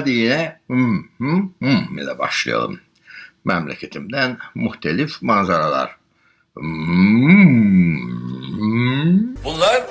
Hadi yine hım hım hım ile başlayalım. Memleketimden muhtelif manzaralar. Hmm, hmm. Bunlar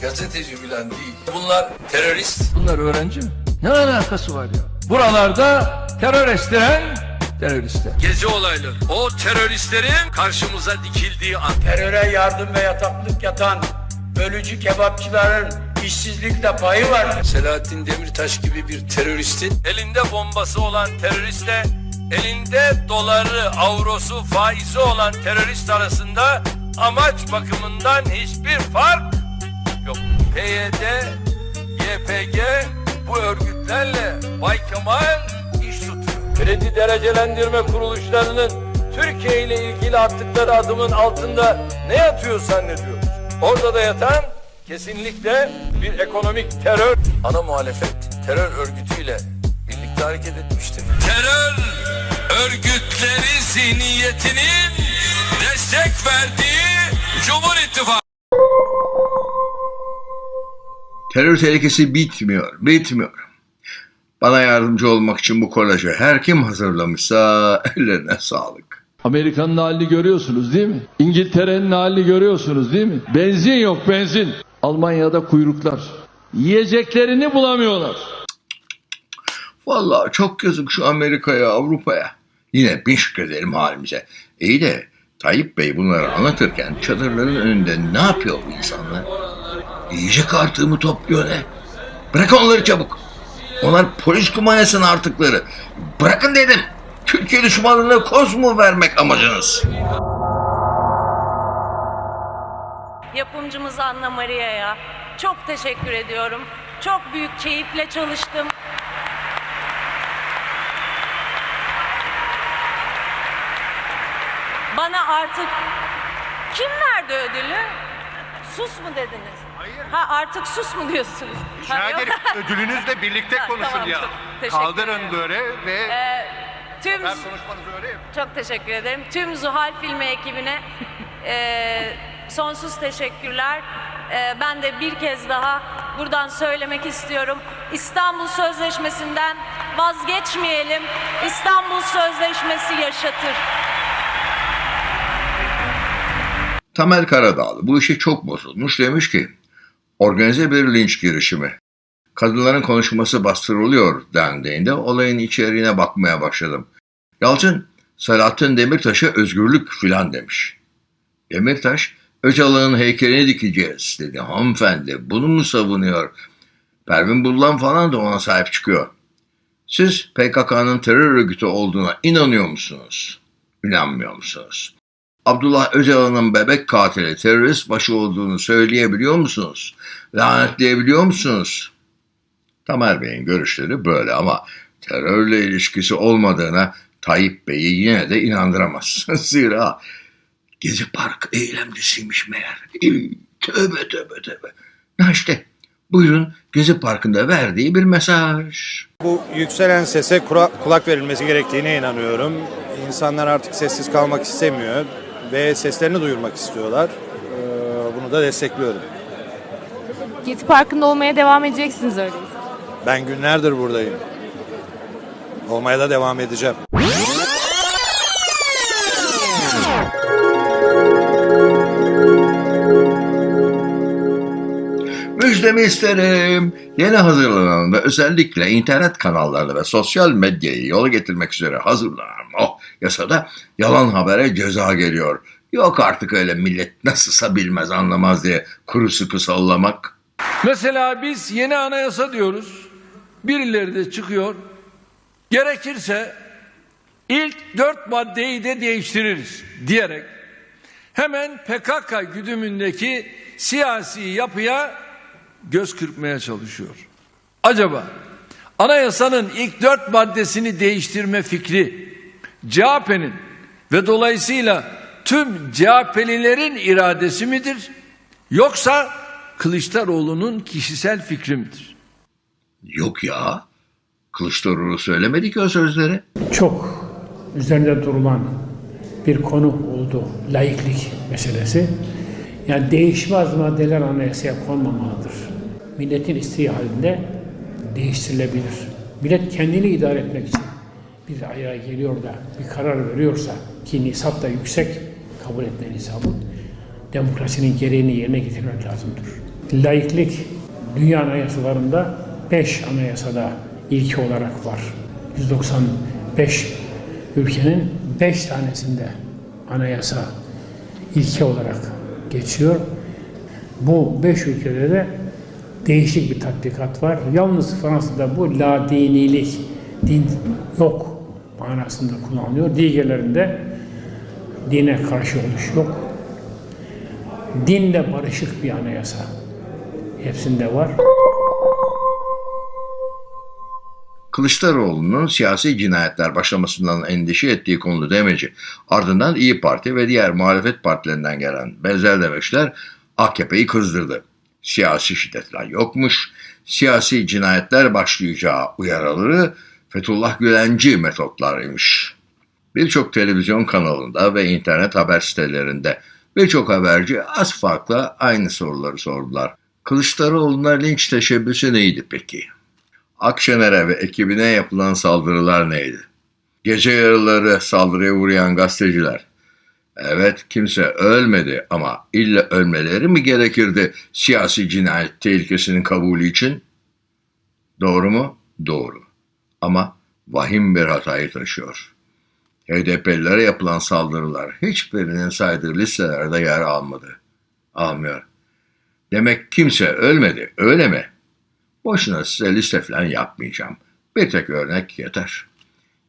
gazeteci filan değil. Bunlar terörist. Bunlar öğrenci mi? Ne alakası var ya? Buralarda terör estiren teröristler. Gezi olayları. O teröristlerin karşımıza dikildiği an. teröre yardım ve yataklık yatan bölücü kebapçıların işsizlikte payı var. Selahattin Demirtaş gibi bir teröristin elinde bombası olan teroristle elinde doları, avrosu, faizi olan terörist arasında amaç bakımından hiçbir fark yok. PYD, YPG bu örgütlerle Bay Kemal iş tutuyor. Kredi derecelendirme kuruluşlarının Türkiye ile ilgili attıkları adımın altında ne yatıyor zannediyoruz? Orada da yatan kesinlikle bir ekonomik terör. Ana muhalefet terör örgütüyle birlikte hareket etmiştir. Terör örgütleri zihniyetinin destek verdiği Cumhur İttifakı. Terör tehlikesi bitmiyor, bitmiyor. Bana yardımcı olmak için bu kolajı her kim hazırlamışsa ellerine sağlık. Amerika'nın halini görüyorsunuz değil mi? İngiltere'nin halini görüyorsunuz değil mi? Benzin yok benzin. Almanya'da kuyruklar. Yiyeceklerini bulamıyorlar. Vallahi çok yazık şu Amerika'ya, Avrupa'ya. Yine bin şükredelim halimize. İyi de Tayyip Bey bunları anlatırken çadırların önünde ne yapıyor bu insanlar? Yiyecek artığımı topluyor ne? Bırak onları çabuk. Onlar polis kumanyasının artıkları. Bırakın dedim. Türkiye düşmanlığına koz mu vermek amacınız? Yapımcımız Anna Maria'ya çok teşekkür ediyorum. Çok büyük keyifle çalıştım. Bana artık kim verdi ödülü? Sus mu dediniz? Hayır. Ha artık sus mu diyorsunuz? Rica ederim. Ödülünüzle birlikte Ha, konuşun tamam, ya. çok teşekkür Kaldırın ederim. böyle ve Ee, tüm ben konuşmanızı öyle çok teşekkür ederim. Tüm Zuhal Filmi ekibine e, sonsuz teşekkürler. E, ben de bir kez daha buradan söylemek istiyorum. İstanbul Sözleşmesi'nden vazgeçmeyelim. İstanbul Sözleşmesi yaşatır. Tamer Karadağlı bu işi çok bozulmuş demiş ki organize bir linç girişimi. Kadınların konuşması bastırılıyor dendiğinde olayın içeriğine bakmaya başladım. Yalçın Selahattin Demirtaş'a özgürlük filan demiş. Demirtaş Öcalan'ın heykelini dikeceğiz dedi. Hanımefendi bunu mu savunuyor? Pervin Buldan falan da ona sahip çıkıyor. Siz PKK'nın terör örgütü olduğuna inanıyor musunuz? İnanmıyor musunuz? Abdullah Öcalan'ın bebek katili terörist başı olduğunu söyleyebiliyor musunuz? Lanetleyebiliyor musunuz? Tamer Bey'in görüşleri böyle ama terörle ilişkisi olmadığına Tayyip Bey'i yine de inandıramaz. Zira Gezi Park eylemcisiymiş meğer. Ey, Tövbe tövbe tövbe. Ha işte buyurun Gezi Parkı'nda verdiği bir mesaj. Bu yükselen sese kura- kulak verilmesi gerektiğine inanıyorum. İnsanlar artık sessiz kalmak istemiyor ve seslerini duyurmak istiyorlar. Ee, Bunu da destekliyorum. Gezi Parkı'nda olmaya devam edeceksiniz öyleyse. Ben günlerdir buradayım. Olmaya da devam edeceğim. Müjdemi isterim. Yeni hazırlanan ve özellikle internet kanallarını ve sosyal medyayı yola getirmek üzere hazırlanan o yasada yalan habere ceza geliyor. Yok artık öyle millet nasılsa bilmez anlamaz diye kuru sıkı sallamak. Mesela biz yeni anayasa diyoruz. Birileri de çıkıyor. Gerekirse ilk dört maddeyi de değiştiririz diyerek hemen PKK güdümündeki siyasi yapıya göz kırpmaya çalışıyor. Acaba anayasanın ilk dört maddesini değiştirme fikri CHP'nin ve dolayısıyla tüm CHP'lilerin iradesi midir? Yoksa Kılıçdaroğlu'nun kişisel fikri midir? Yok ya. Kılıçdaroğlu söylemedi ki o sözleri. çok üzerinde durulan bir konu oldu laiklik meselesi. Yani değişmez maddeler anayasaya konmamalıdır. Milletin isteği halinde değiştirilebilir. millet kendini idare etmek için bir ayağa geliyor da bir karar veriyorsa ki nisap da yüksek kabul etme nisabı demokrasinin gereğini yerine getirmek lazımdır. Laiklik dünya anayasalarında 5 anayasada ilki olarak var. 195 ülkenin 5 tanesinde anayasa ilke olarak geçiyor. Bu 5 ülkede de değişik bir tatbikat var. Yalnız Fransa'da bu la dinilik, din yok manasında kullanılıyor. Diğerlerinde dine karşı oluş yok. Dinle barışık bir anayasa. Hepsinde var. Kılıçdaroğlu'nun siyasi cinayetler başlamasından endişe ettiği konu demeci. Ardından İyi Parti ve diğer muhalefet partilerinden gelen benzer demeçler AKP'yi kızdırdı. Siyasi şiddetler yokmuş, siyasi cinayetler başlayacağı uyarıları Fethullah Gülenci metotlarıymış. Birçok televizyon kanalında ve internet haber sitelerinde birçok haberci az farkla aynı soruları sordular. Kılıçdaroğlu'na linç teşebbüsü neydi peki? Akşener'e ve ekibine yapılan saldırılar neydi? Gece yarıları saldırıya uğrayan gazeteciler. Evet kimse ölmedi ama illa ölmeleri mi gerekirdi siyasi cinayet tehlikesinin kabulü için? Doğru mu? Doğru. Ama vahim bir hatayı taşıyor. HDP'lilere yapılan saldırılar hiçbirinin saydığı listelerde yer almadı. Almıyor. Demek kimse ölmedi, öyle mi? Boşuna size liste falan yapmayacağım. Bir tek örnek yeter.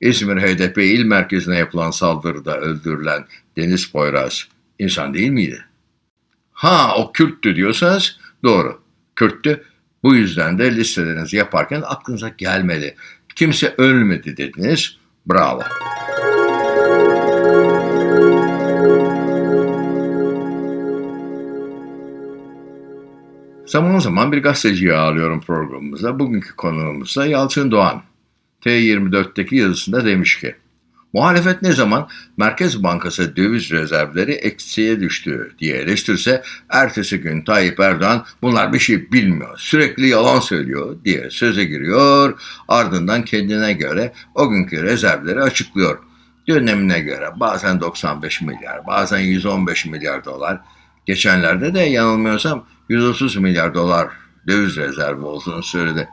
İzmir HDP il merkezine yapılan saldırıda öldürülen Deniz Poyraz insan değil miydi? Ha o Kürttü diyorsanız doğru. Kürttü. Bu yüzden de listelerinizi yaparken aklınıza gelmedi. Kimse ölmedi dediniz. Bravo. Zaman zaman bir gazeteciyi ağırlıyorum programımıza. Bugünkü konuğumuz da Yalçın Doğan. T24'teki yazısında demiş ki, muhalefet ne zaman Merkez Bankası döviz rezervleri eksiye düştü diye eleştirse, ertesi gün Tayyip Erdoğan bunlar bir şey bilmiyor, sürekli yalan söylüyor diye söze giriyor, ardından kendine göre o günkü rezervleri açıklıyor. Dönemine göre bazen 95 milyar, bazen 115 milyar dolar, geçenlerde de yanılmıyorsam 130 milyar dolar döviz rezervi olduğunu söyledi.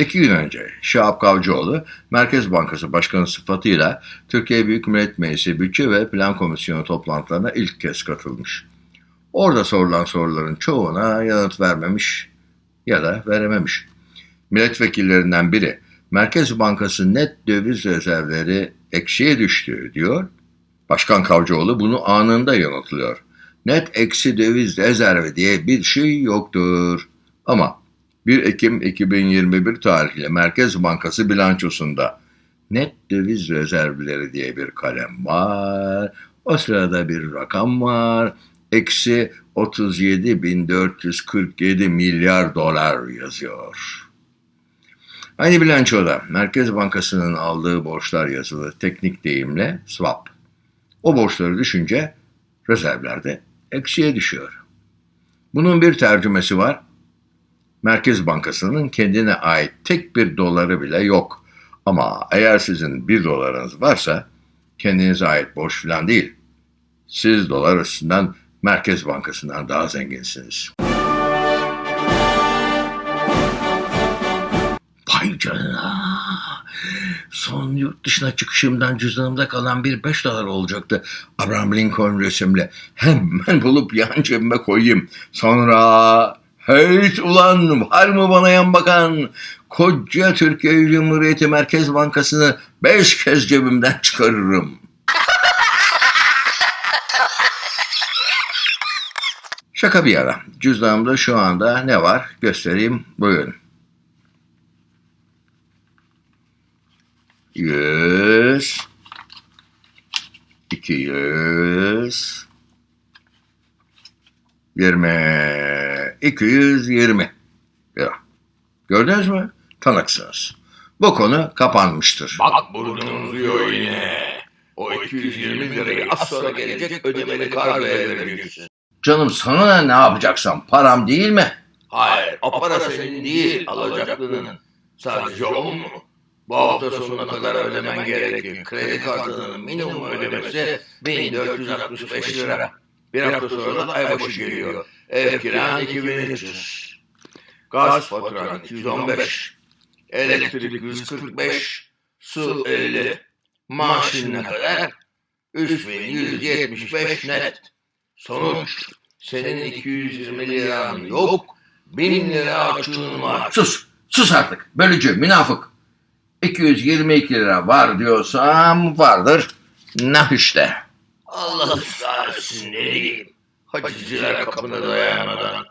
İki gün önce Şahap Kavcıoğlu Merkez Bankası Başkanı sıfatıyla Türkiye Büyük Millet Meclisi Bütçe ve Plan Komisyonu toplantılarına ilk kez katılmış. Orada sorulan soruların çoğuna yanıt vermemiş ya da verememiş. Milletvekillerinden biri Merkez Bankası net döviz rezervleri eksiye düştü diyor. Başkan Kavcıoğlu bunu anında yanıtlıyor. Net eksi döviz rezervi diye bir şey yoktur. Ama 1 Ekim 2021 tarihli Merkez Bankası bilançosunda net döviz rezervleri diye bir kalem var. O sırada bir rakam var. Eksi 37.447 milyar dolar yazıyor. Aynı bilançoda Merkez Bankası'nın aldığı borçlar yazılı teknik deyimle swap. O borçları düşünce rezervlerde eksiye düşüyor. Bunun bir tercümesi var. Merkez Bankası'nın kendine ait tek bir doları bile yok. Ama eğer sizin bir dolarınız varsa kendinize ait borç falan değil. Siz dolar açısından Merkez Bankası'ndan daha zenginsiniz. Vay canına. Son yurt dışına çıkışımdan cüzdanımda kalan bir 5 dolar olacaktı. Abraham Lincoln resimli. Hemen bulup yan cebime koyayım. Sonra Heyt ulan var mı bana yan bakan? Koca Türkiye Cumhuriyeti Merkez Bankası'nı beş kez cebimden çıkarırım. Şaka bir yana. Cüzdanımda şu anda ne var göstereyim. Buyurun. Yüz. İki yüz. Yirmi. 220 lira. Gördünüz mü? Tanıksınız. Bu konu kapanmıştır. Bak burnun uzuyor yine. O 220 lirayı az sonra gelecek ödemeni kargoya vereceksin. Canım sana ne, ne yapacaksam param değil mi? Hayır o para senin değil alacaklının. Sadece o mu? Bu hafta sonuna kadar ödemen gereken kredi kartının minimum ödemesi 1465 lira. Bir hafta sonra da aybaşı geliyor. Ev kiran 2300. Gaz faturan 215. Elektrik 145. Su 50. Maaşın ne kadar? 3175 net. Sonuç senin 220 liran yok. 1000 lira açığın var. Sus, sus artık. Bölücü, münafık. 222 lira var diyorsam vardır. Nah işte. Allah ısrar etsin ne diyeyim. Hacıcılar kapına dayanmadan.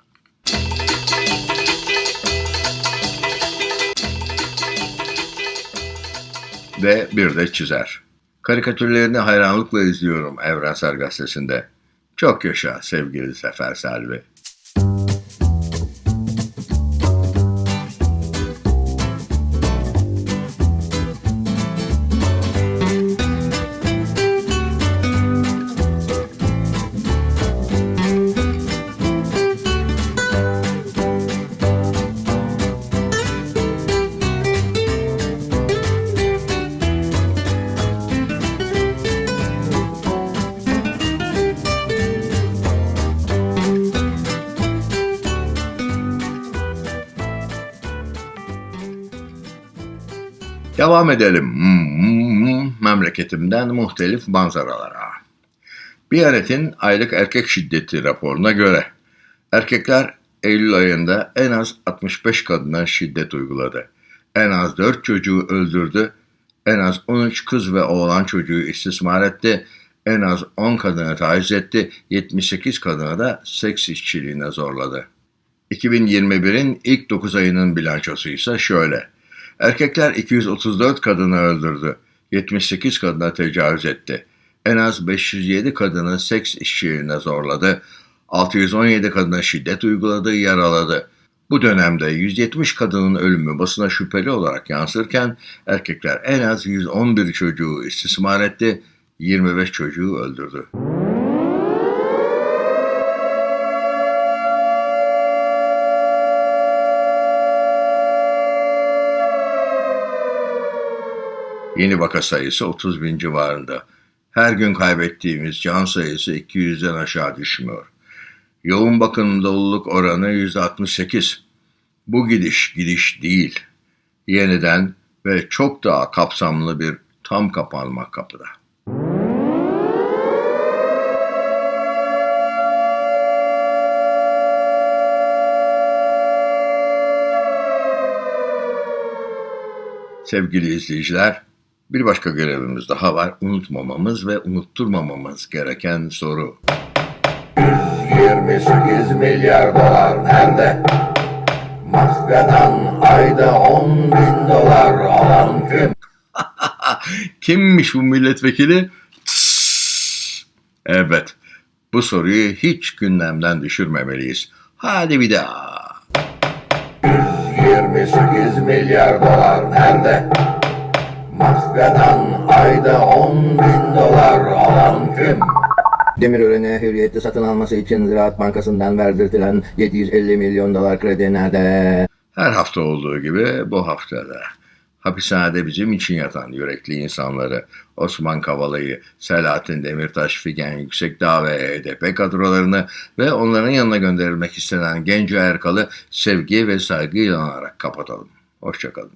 Ve bir de çizer. Karikatürlerini hayranlıkla izliyorum Evrensel Gazetesi'nde. Çok yaşa sevgili Sefer Selvi. Devam edelim. Hmm, memleketimden muhtelif manzaralara. Biyanet'in aylık erkek şiddeti raporuna göre erkekler Eylül ayında en az 65 kadına şiddet uyguladı. En az 4 çocuğu öldürdü. En az 13 kız ve oğlan çocuğu istismar etti. En az 10 kadını taciz etti. 78 kadına da seks işçiliğine zorladı. 2021'in ilk 9 ayının bilançosu ise şöyle. Erkekler 234 kadını öldürdü. 78 kadına tecavüz etti. En az 507 kadını seks işçiliğine zorladı. 617 kadına şiddet uyguladı, yaraladı. Bu dönemde 170 kadının ölümü basına şüpheli olarak yansırken erkekler en az 111 çocuğu istismar etti, 25 çocuğu öldürdü. Yeni vaka sayısı 30 bin civarında. Her gün kaybettiğimiz can sayısı 200'den aşağı düşmüyor. Yoğun bakım doluluk oranı %68. Bu gidiş gidiş değil. Yeniden ve çok daha kapsamlı bir tam kapanma kapıda. Sevgili izleyiciler, bir başka görevimiz daha var. Unutmamamız ve unutturmamamız gereken soru. 28 milyar dolar nerede? Mafyadan ayda 10 bin dolar alan kim? Kimmiş bu milletvekili? Evet, bu soruyu hiç gündemden düşürmemeliyiz. Hadi bir daha. 28 milyar dolar nerede? Mafyadan ayda 10 bin dolar alan kim? Demirören'e hürriyetli satın alması için Ziraat Bankası'ndan verdirtilen 750 milyon dolar kredi nerede? Her hafta olduğu gibi bu haftada hapishanede bizim için yatan yürekli insanları Osman Kavala'yı, Selahattin Demirtaş, Figen Yüksekdağ ve HDP kadrolarını ve onların yanına gönderilmek istenen Genco Erkal'ı sevgi ve saygıyla anarak kapatalım. Hoşçakalın.